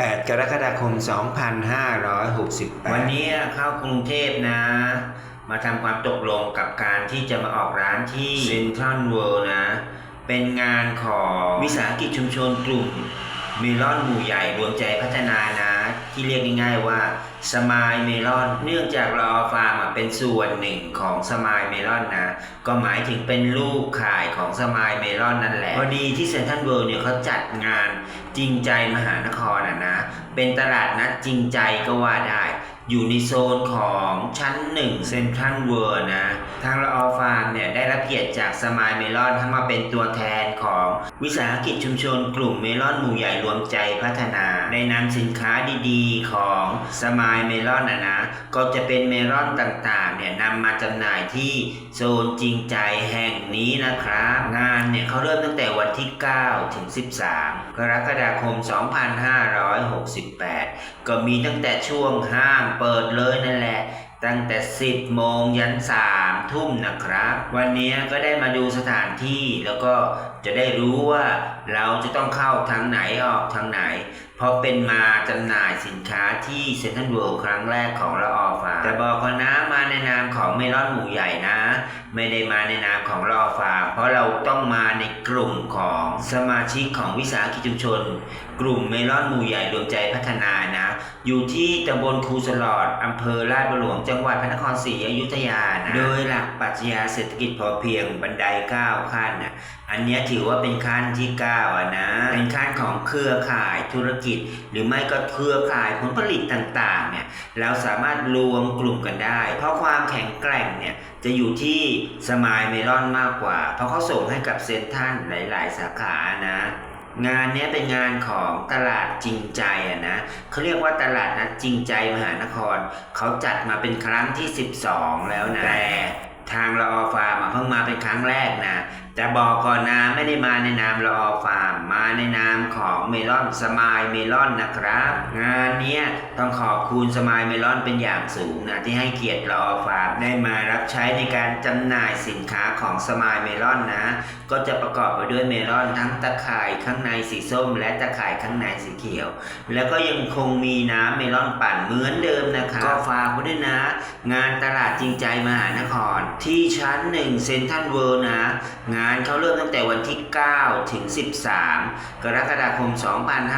8 กรกฎาคม 2568 วันนี้เข้ากรุงเทพนะ มาทำความตกลงกับการที่จะมาออกร้านที่เซ็นทรัลเวิลด์นะ เป็นงานของวิสาหกิจชุมชนกลุ่มเมลอนหมู่ใหญ่รวมใจพัฒนานะ ที่เรียกง่ายๆว่าสมายเมลอนเนื่องจากรอฟาร์มเป็นส่วนหนึ่งของสมายเมลอนนะก็หมายถึงเป็นลูกข่ายของสมายเมลอนนั่นแหละพอดีที่เซ็นทรัลเวิลด์เนี่ยเขาจัดงานจริงใจมหานครอะนะ เป็นตลาดนัดจริงใจก็ว่าได้ อยู่ในโซนของชั้นหนึ่งเซ็นทรัลเวิร์นะ ทางละออฟาร์มเนี่ยได้รับเกียรติจากสมายเมลอนให้มาเป็นตัวแทนของ วิสาหกิจชุมชนกลุ่มเมลอนหมู่ใหญ่รวมใจพัฒนา ได้นำสินค้าดีๆ ของสมายเมลอนนะนะ ก็จะเป็นเมลอนต่างๆเนี่ยนำมาจำหน่ายที่โซนจริงใจแห่งนี้นะครับ งานเนี่ยเขาเริ่มตั้งแต่วันที่ 9 ถึง 13 กรกฎาคม 2568 ก็มีตั้งแต่ช่วงห้างเปิดเลยนั่นแหละ ตั้งแต่ 10 โมงยัน 3 ทุ่มนะครับ วันนี้ก็ได้มาดูสถานที่แล้วก็จะได้รู้ว่าเราจะต้องเข้าทางไหนออกทางไหน ราะเป็นมาจำหน่ายสินค้าที่เซ็นทรัลเวิลด์ครั้งแรกของละออฟาร์แต่บอกก่อนนะมาในนามของเมลอนหมูใหญ่นะ ไม่ได้มาในนามของละออฟาร์เพราะเราต้องมาในกลุ่มของสมาชิกของวิสาหกิจชุมชน กลุ่มเมลอนหมูใหญ่รวมใจพัฒนานะ อยู่ที่ตำบลครูสลอดอำเภอลาดบัวหลวงจังหวัดพระนครศรีอยุธยานะโดยหลักปรัชญาเศรษฐกิจพอเพียงบันได9ขั้นน่ะอันนี้ถือว่าเป็นขั้นที่9อะนะเป็นขั้นของเครือข่ายธุรกิจหรือไม่ก็เครือข่ายผลผลิตต่างๆเนี่ยเราสามารถรวมกลุ่มกันได้ เพราะความแข็งแกร่งเนี่ยจะอยู่ที่สมายเมลอนมากกว่า เพราะเขาส่งให้กับเซ็นทรัลหลาย ๆ สาขานะงานนี้เป็นงานของตลาดจริงใจอะนะเขาเรียกว่าตลาดนัดจริงใจมหานคร เขาจัดมาเป็นครั้งที่ 12 แล้วนะแต่ ทางละออฟาร์มเพิ่งมาเป็นครั้งแรกนะ แต่บอกก่อนนะไม่ได้มาในนามละออฟาร์มมาในนามของเมลอนสมายเมลอนนะครับ งานนี้ต้องขอบคุณสมายเมลอนเป็นอย่างสูงนะที่ให้เกียรติละออฟาร์มได้มารับใช้ในการจำหน่ายสินค้าของสมายเมลอนนะ ก็จะประกอบไปด้วยเมลอนทั้งตะข่ายข้างในสีส้ม และตะข่ายข้างในสีเขียว แล้วก็ยังคงมีน้ำเมลอนปั่นเหมือนเดิมนะครับก็ฝากไว้ด้วยนะ งานตลาดจริงใจมหานครที่ชั้นหนึ่งเซ็นทรัลเวิลด์นะงานเขาเริ่มตั้งแต่วันที่ 9 ถึง 13 กรกฎาคม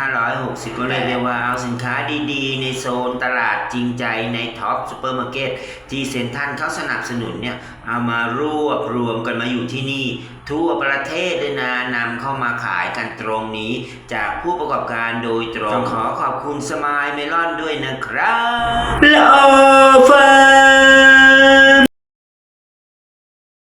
2560 ก็เลยเรียกว่าเอาสินค้าดีๆ ในโซนตลาดจริงใจในท็อปซูเปอร์มาร์เก็ตที่เซ็นทรัลเขาสนับสนุนเนี่ย เอามารวบรวมกันมาอยู่ที่นี่ ทั่วประเทศเลยนะนำเข้ามาขายกันตรงนี้ จากผู้ประกอบการโดยตรงต้องขอขอบคุณสมายเมลอนด้วยนะครับละออ